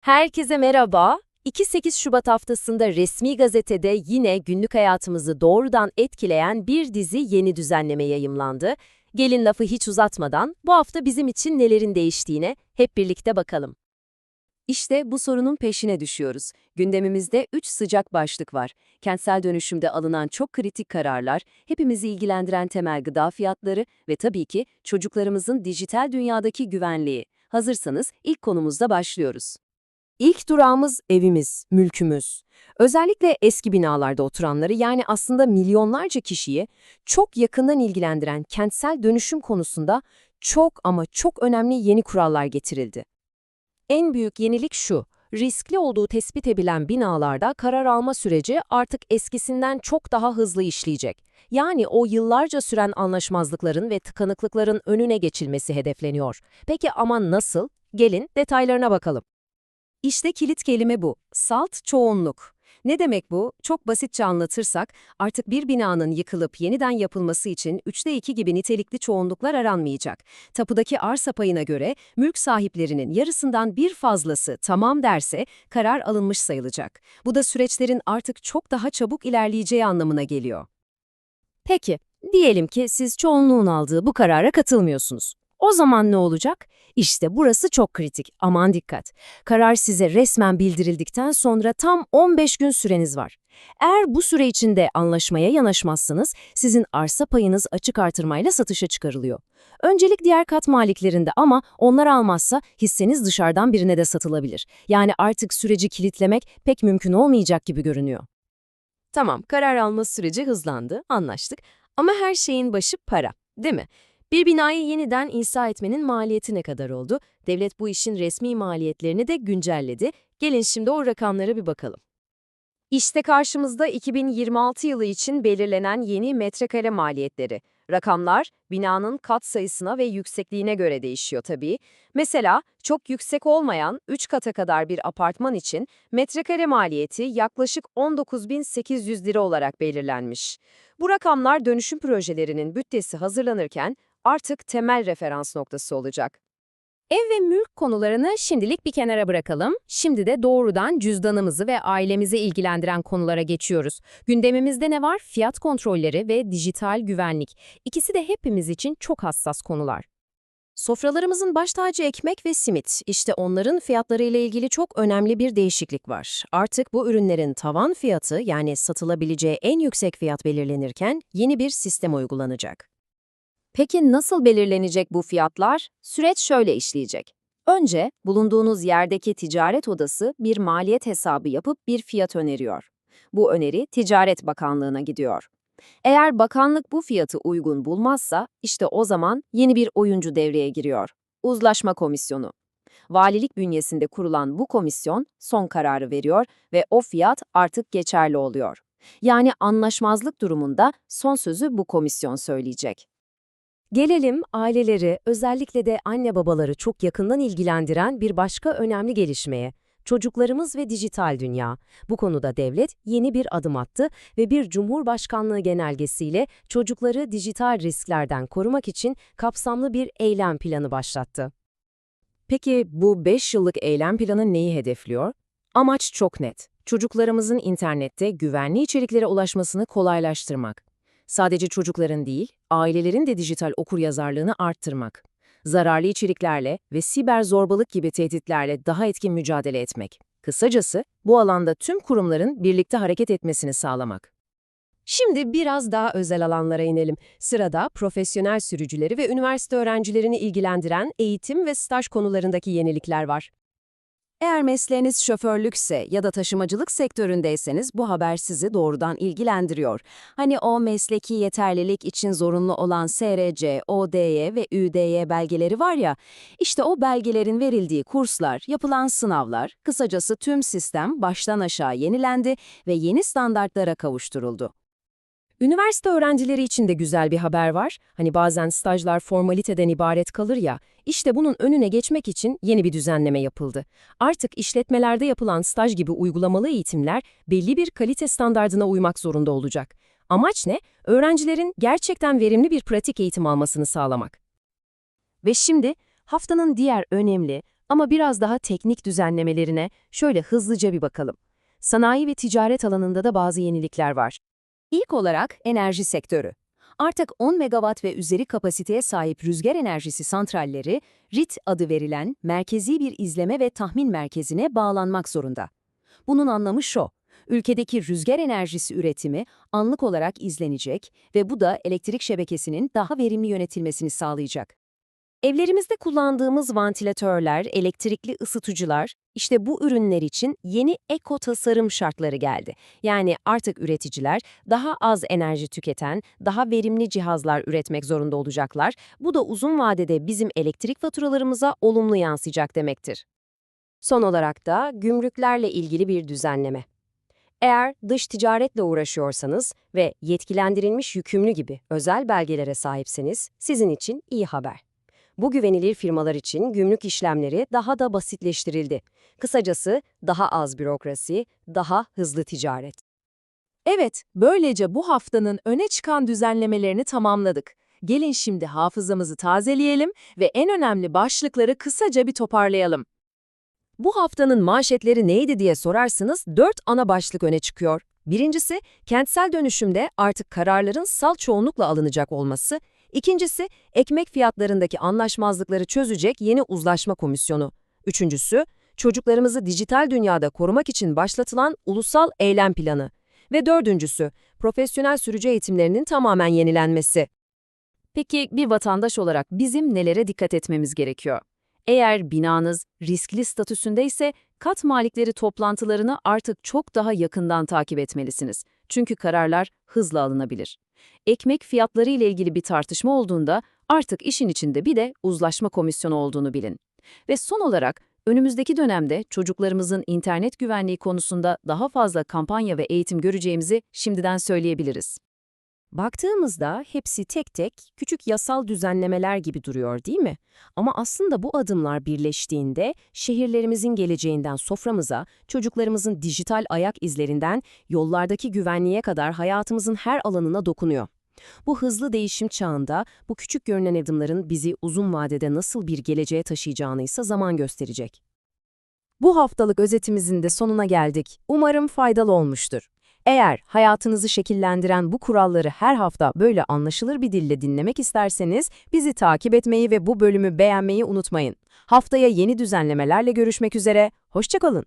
Herkese merhaba. 2-8 Şubat haftasında resmi gazetede yine günlük hayatımızı doğrudan etkileyen bir dizi yeni düzenleme yayımlandı. Gelin lafı hiç uzatmadan bu hafta bizim için nelerin değiştiğine hep birlikte bakalım. İşte bu sorunun peşine düşüyoruz. Gündemimizde 3 sıcak başlık var. Kentsel dönüşümde alınan çok kritik kararlar, hepimizi ilgilendiren temel gıda fiyatları ve tabii ki çocuklarımızın dijital dünyadaki güvenliği. Hazırsanız ilk konumuzda başlıyoruz. İlk durağımız evimiz, mülkümüz. Özellikle eski binalarda oturanları yani aslında milyonlarca kişiyi çok yakından ilgilendiren kentsel dönüşüm konusunda çok ama çok önemli yeni kurallar getirildi. En büyük yenilik şu, riskli olduğu tespit edilen binalarda karar alma süreci artık eskisinden çok daha hızlı işleyecek. Yani o yıllarca süren anlaşmazlıkların ve tıkanıklıkların önüne geçilmesi hedefleniyor. Peki ama nasıl? Gelin detaylarına bakalım. İşte kilit kelime bu. Salt çoğunluk. Ne demek bu? Çok basitçe anlatırsak, artık bir binanın yıkılıp yeniden yapılması için üçte iki gibi nitelikli çoğunluklar aranmayacak. Tapudaki arsa payına göre mülk sahiplerinin yarısından bir fazlası tamam derse karar alınmış sayılacak. Bu da süreçlerin artık çok daha çabuk ilerleyeceği anlamına geliyor. Peki, diyelim ki siz çoğunluğun aldığı bu karara katılmıyorsunuz. O zaman ne olacak? İşte burası çok kritik. Aman dikkat. Karar size resmen bildirildikten sonra tam 15 gün süreniz var. Eğer bu süre içinde anlaşmaya yanaşmazsanız sizin arsa payınız açık artırmayla satışa çıkarılıyor. Öncelik diğer kat maliklerinde ama onlar almazsa hisseniz dışarıdan birine de satılabilir. Yani artık süreci kilitlemek pek mümkün olmayacak gibi görünüyor. Tamam, karar alma süreci hızlandı, anlaştık. Ama her şeyin başı para, değil mi? Bir binayı yeniden inşa etmenin maliyeti ne kadar oldu? Devlet bu işin resmi maliyetlerini de güncelledi. Gelin şimdi o rakamlara bir bakalım. İşte karşımızda 2026 yılı için belirlenen yeni metrekare maliyetleri. Rakamlar binanın kat sayısına ve yüksekliğine göre değişiyor tabii. Mesela çok yüksek olmayan 3 kata kadar bir apartman için metrekare maliyeti yaklaşık 19.800 lira olarak belirlenmiş. Bu rakamlar dönüşüm projelerinin bütçesi hazırlanırken artık temel referans noktası olacak. Ev ve mülk konularını şimdilik bir kenara bırakalım. Şimdi de doğrudan cüzdanımızı ve ailemizi ilgilendiren konulara geçiyoruz. Gündemimizde ne var? Fiyat kontrolleri ve dijital güvenlik. İkisi de hepimiz için çok hassas konular. Sofralarımızın baş tacı ekmek ve simit. İşte onların fiyatları ile ilgili çok önemli bir değişiklik var. Artık bu ürünlerin tavan fiyatı yani satılabileceği en yüksek fiyat belirlenirken yeni bir sistem uygulanacak. Peki nasıl belirlenecek bu fiyatlar? Süreç şöyle işleyecek. Önce bulunduğunuz yerdeki ticaret odası bir maliyet hesabı yapıp bir fiyat öneriyor. Bu öneri Ticaret Bakanlığı'na gidiyor. Eğer bakanlık bu fiyatı uygun bulmazsa işte o zaman yeni bir oyuncu devreye giriyor. Uzlaşma Komisyonu. Valilik bünyesinde kurulan bu komisyon son kararı veriyor ve o fiyat artık geçerli oluyor. Yani anlaşmazlık durumunda son sözü bu komisyon söyleyecek. Gelelim aileleri, özellikle de anne babaları çok yakından ilgilendiren bir başka önemli gelişmeye. Çocuklarımız ve dijital dünya. Bu konuda devlet yeni bir adım attı ve bir Cumhurbaşkanlığı genelgesiyle çocukları dijital risklerden korumak için kapsamlı bir eylem planı başlattı. Peki bu 5 yıllık eylem planı neyi hedefliyor? Amaç çok net. Çocuklarımızın internette güvenli içeriklere ulaşmasını kolaylaştırmak. Sadece çocukların değil, ailelerin de dijital okuryazarlığını arttırmak. Zararlı içeriklerle ve siber zorbalık gibi tehditlerle daha etkin mücadele etmek. Kısacası bu alanda tüm kurumların birlikte hareket etmesini sağlamak. Şimdi biraz daha özel alanlara inelim. Sırada profesyonel sürücüleri ve üniversite öğrencilerini ilgilendiren eğitim ve staj konularındaki yenilikler var. Eğer mesleğiniz şoförlükse ya da taşımacılık sektöründeyseniz bu haber sizi doğrudan ilgilendiriyor. Hani o mesleki yeterlilik için zorunlu olan SRC, ODY ve ÜDY belgeleri var ya, işte o belgelerin verildiği kurslar, yapılan sınavlar, kısacası tüm sistem baştan aşağı yenilendi ve yeni standartlara kavuşturuldu. Üniversite öğrencileri için de güzel bir haber var. Hani bazen stajlar formaliteden ibaret kalır ya, işte bunun önüne geçmek için yeni bir düzenleme yapıldı. Artık işletmelerde yapılan staj gibi uygulamalı eğitimler belli bir kalite standardına uymak zorunda olacak. Amaç ne? Öğrencilerin gerçekten verimli bir pratik eğitim almasını sağlamak. Ve şimdi haftanın diğer önemli, Ama biraz daha teknik düzenlemelerine şöyle hızlıca bir bakalım. Sanayi ve ticaret alanında da bazı yenilikler var. İlk olarak enerji sektörü. Artık 10 megawatt ve üzeri kapasiteye sahip rüzgar enerjisi santralleri, RIT adı verilen merkezi bir izleme ve tahmin merkezine bağlanmak zorunda. Bunun anlamı şu, ülkedeki rüzgar enerjisi üretimi anlık olarak izlenecek ve bu da elektrik şebekesinin daha verimli yönetilmesini sağlayacak. Evlerimizde kullandığımız vantilatörler, elektrikli ısıtıcılar, işte bu ürünler için yeni eko tasarım şartları geldi. Yani artık üreticiler daha az enerji tüketen, daha verimli cihazlar üretmek zorunda olacaklar. Bu da uzun vadede bizim elektrik faturalarımıza olumlu yansıyacak demektir. Son olarak da gümrüklerle ilgili bir düzenleme. Eğer dış ticaretle uğraşıyorsanız ve yetkilendirilmiş yükümlü gibi özel belgelere sahipseniz sizin için iyi haber. Bu güvenilir firmalar için gümrük işlemleri daha da basitleştirildi. Kısacası daha az bürokrasi, daha hızlı ticaret. Evet, böylece bu haftanın öne çıkan düzenlemelerini tamamladık. Gelin şimdi hafızamızı tazeleyelim ve en önemli başlıkları kısaca bir toparlayalım. Bu haftanın manşetleri neydi diye sorarsınız, dört ana başlık öne çıkıyor. Birincisi, kentsel dönüşümde artık kararların sal çoğunlukla alınacak olması. İkincisi, ekmek fiyatlarındaki anlaşmazlıkları çözecek yeni uzlaşma komisyonu. Üçüncüsü, çocuklarımızı dijital dünyada korumak için başlatılan ulusal eylem planı. Ve dördüncüsü, profesyonel sürücü eğitimlerinin tamamen yenilenmesi. Peki bir vatandaş olarak bizim nelere dikkat etmemiz gerekiyor? Eğer binanız riskli statüsündeyse kat malikleri toplantılarını artık çok daha yakından takip etmelisiniz. Çünkü kararlar hızla alınabilir. Ekmek fiyatları ile ilgili bir tartışma olduğunda artık işin içinde bir de uzlaşma komisyonu olduğunu bilin. Ve son olarak önümüzdeki dönemde çocuklarımızın internet güvenliği konusunda daha fazla kampanya ve eğitim göreceğimizi şimdiden söyleyebiliriz. Baktığımızda hepsi tek tek küçük yasal düzenlemeler gibi duruyor değil mi? Ama aslında bu adımlar birleştiğinde şehirlerimizin geleceğinden soframıza, çocuklarımızın dijital ayak izlerinden yollardaki güvenliğe kadar hayatımızın her alanına dokunuyor. Bu hızlı değişim çağında bu küçük görünen adımların bizi uzun vadede nasıl bir geleceğe taşıyacağını ise zaman gösterecek. Bu haftalık özetimizin de sonuna geldik. Umarım faydalı olmuştur. Eğer hayatınızı şekillendiren bu kuralları her hafta böyle anlaşılır bir dille dinlemek isterseniz bizi takip etmeyi ve bu bölümü beğenmeyi unutmayın. Haftaya yeni düzenlemelerle görüşmek üzere, hoşçakalın.